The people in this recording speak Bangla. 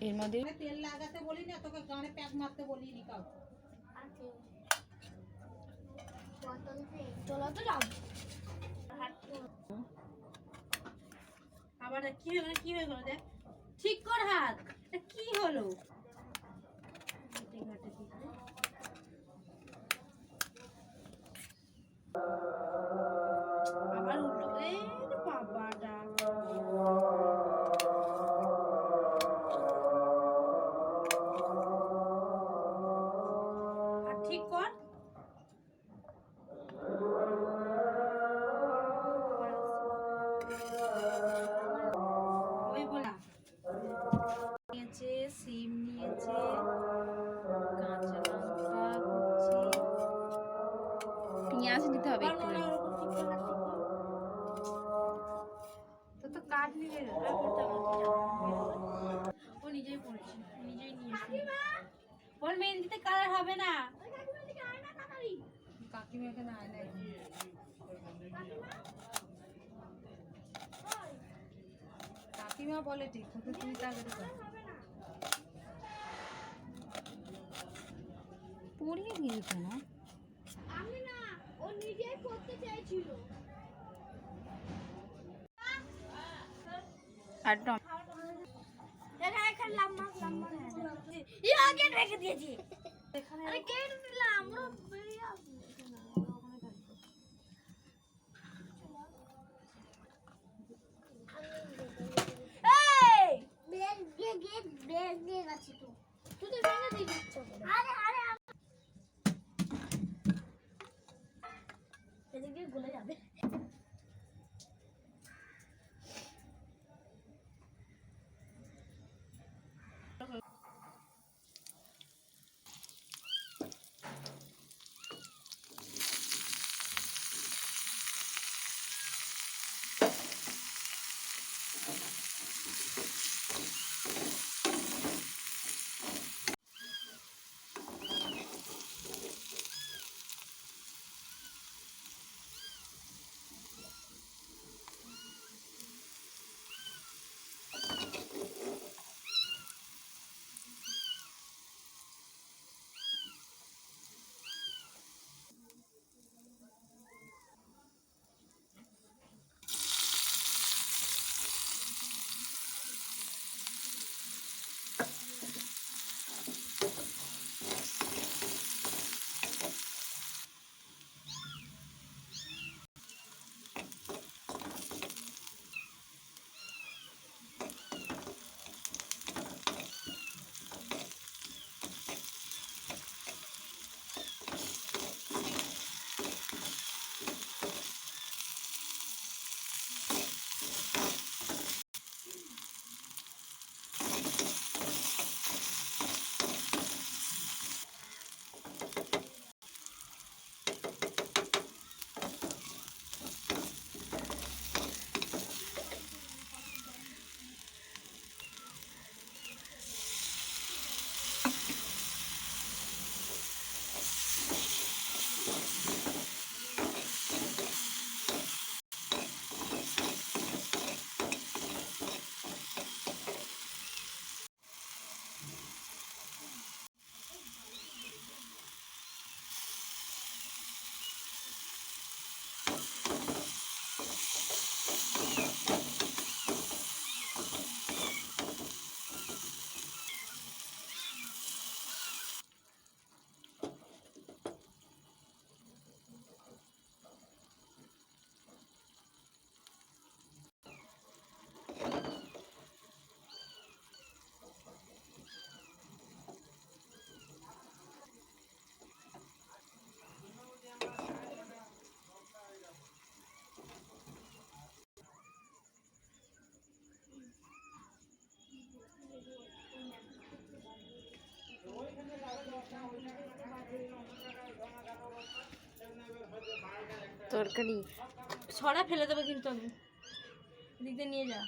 এর মধ্যে তেল লাগাতে বলি না তোকে গানে প্যাক মারতে বলি নি কাউ আবার কি হলো, কি হয়ে গেল দেখ? ঠিক কর হাত। কি হলো? নিয়েছে সিম নিয়েছে কাঁচা লঙ্কা পেঁয়াজ দিতে হবে একটু। তো তো কাঠ নিয়ে। ও নিজেই পড়েছে নিজেই নিয়েছে বল মেহেন্দিতে কালার হবে না। কাকিমাকে না আয় কাকিমা বলে ঠিক কিন্তু তুই তাকে পড়িয়ে দিয়েছে না আমি না ও নিজেই করতে চাইছিল আর দেখা এখানে লম্বা লম্বা ই আগে রেখে দিয়েছি? আরে কেটে দিলাম? আমরা বেরিয়ে আসব। 给我来两杯。তরকারি। ছড়া ফেলে দেবো কিন্তু আমি। দিকে নিয়ে যা।